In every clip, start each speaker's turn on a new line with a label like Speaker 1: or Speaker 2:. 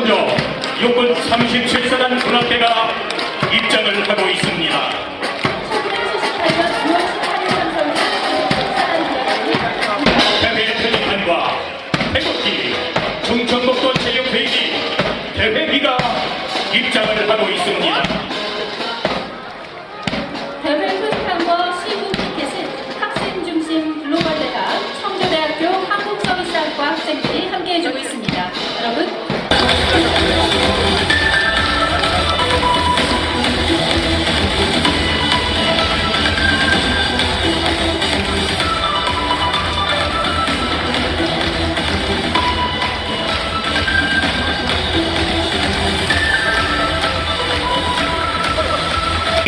Speaker 1: 먼저 육군 37사단 군악대가 입장을 하고 있습니다.
Speaker 2: 1978년 9월 18일 선서는
Speaker 1: 대회 표지판과 태극기, 충청북도 체육회의 대회기가 입장을 하고 있습니다.
Speaker 2: 대회 표지판과 시구 티켓은 학생 중심 글로벌 대학 청주대학교 한국서비스학과 학생들이 함께 해주고 있습니다.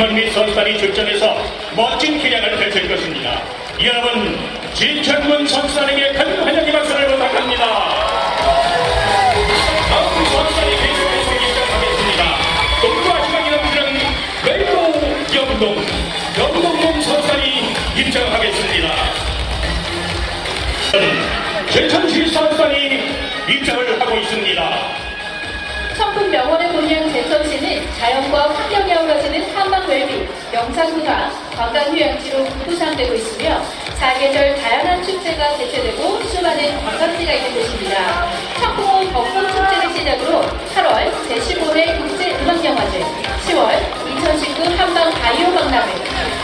Speaker 1: 김원미 선수단이 출전해서 멋진 기량을 펼칠 것입니다. 여러분, 진천군 선수단에게 큰 환영의 박수를 부탁합니다. 다음 선수단이 계속해서 입장하겠습니다. 동부아 시간이 넘치는 멜로 영동, 영동동 선수단이 입장하겠습니다. 제천
Speaker 2: 명월의 본향 제천시는 자연과 환경이 어우러지는 한방 웰빙, 영상문화, 관광휴양지로 부상되고 있으며 사계절 다양한 축제가 개최되고 수많은 관광지가 있는 곳입니다. 청풍호 벚꽃축제를 시작으로 8월 제15회 국제음악영화제, 10월 2019 한방 바이오 박람회,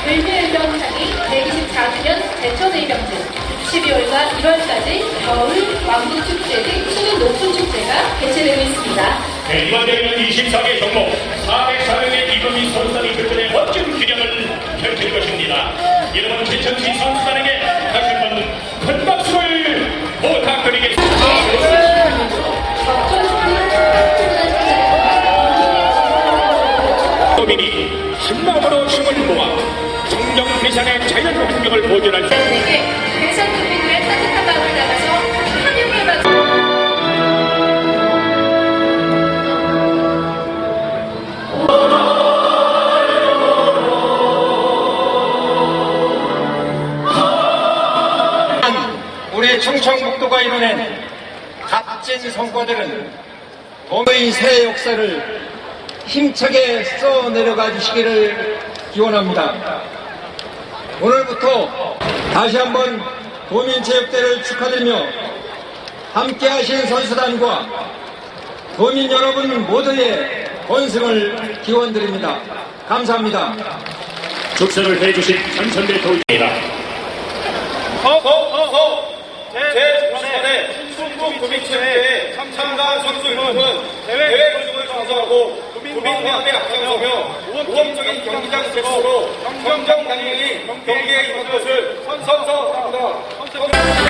Speaker 2: 을미을병상이 124주년 제천의병제, 12월과 1월까지 겨울 왕국축제 등 수는 높은 축제가 개최되고 있습니다.
Speaker 1: 네, 이번 대회는 24개 종목 404명의 이금희 선수단이 출전해 멋진 기량을 펼칠 것입니다. 여러분 제천시 선수단에게 다시 한번 큰 박수를 부탁드리겠습니다. 도민이 한마음으로 힘을 모아 정정 대산의 자연 환경을 보존할 수
Speaker 2: 내게 대선 국민들의 따뜻한 마음을 담아서 박수
Speaker 3: 우리 충청북도가 이뤄낸 값진 성과들은 도의 새 역사를 힘차게 써내려가 주시기를 기원합니다. 오늘부터 다시 한번 도민체육대를 축하드리며 함께 하신 선수단과 도민 여러분 모두의 건승을 기원드립니다. 감사합니다.
Speaker 1: 축사를 해주신 전선대 도입니다.
Speaker 4: 허허허허 제9번에 충북 도민체육대회 참가 선수들은 대회 구성을 완성하고 도민화합에 앞장서며 모범적인 경기장 제공으로 경정 당연히 경기에 임한 것을 선서합니다.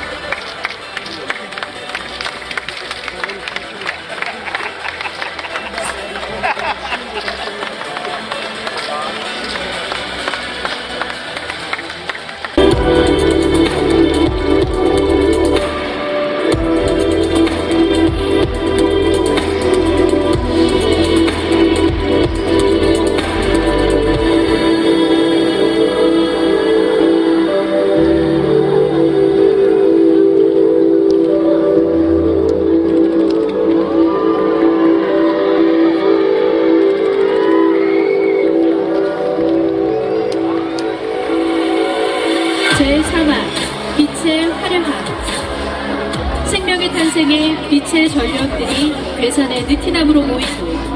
Speaker 2: 생명의 탄생에 빛의 전력들이 괴산의 느티나무로 모이고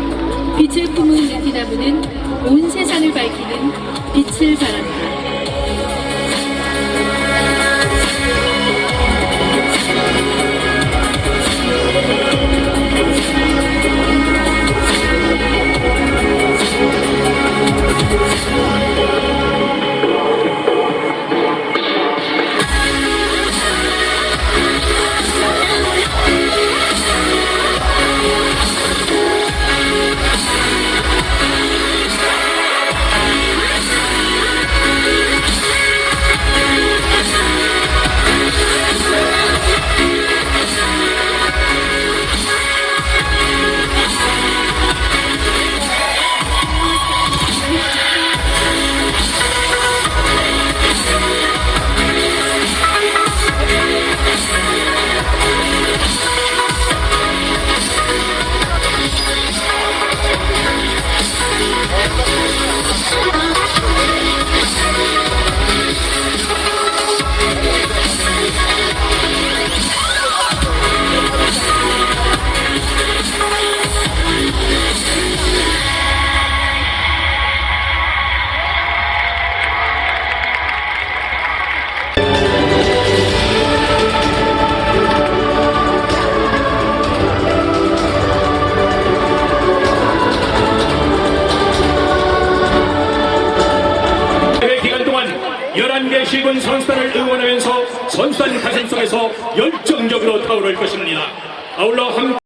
Speaker 2: 빛을 품은 느티나무는 온 세상을 밝히는
Speaker 1: T1 선수단을 응원하면서 선수단 가슴 속에서 열정적으로 타오를 것입니다. 아울러 함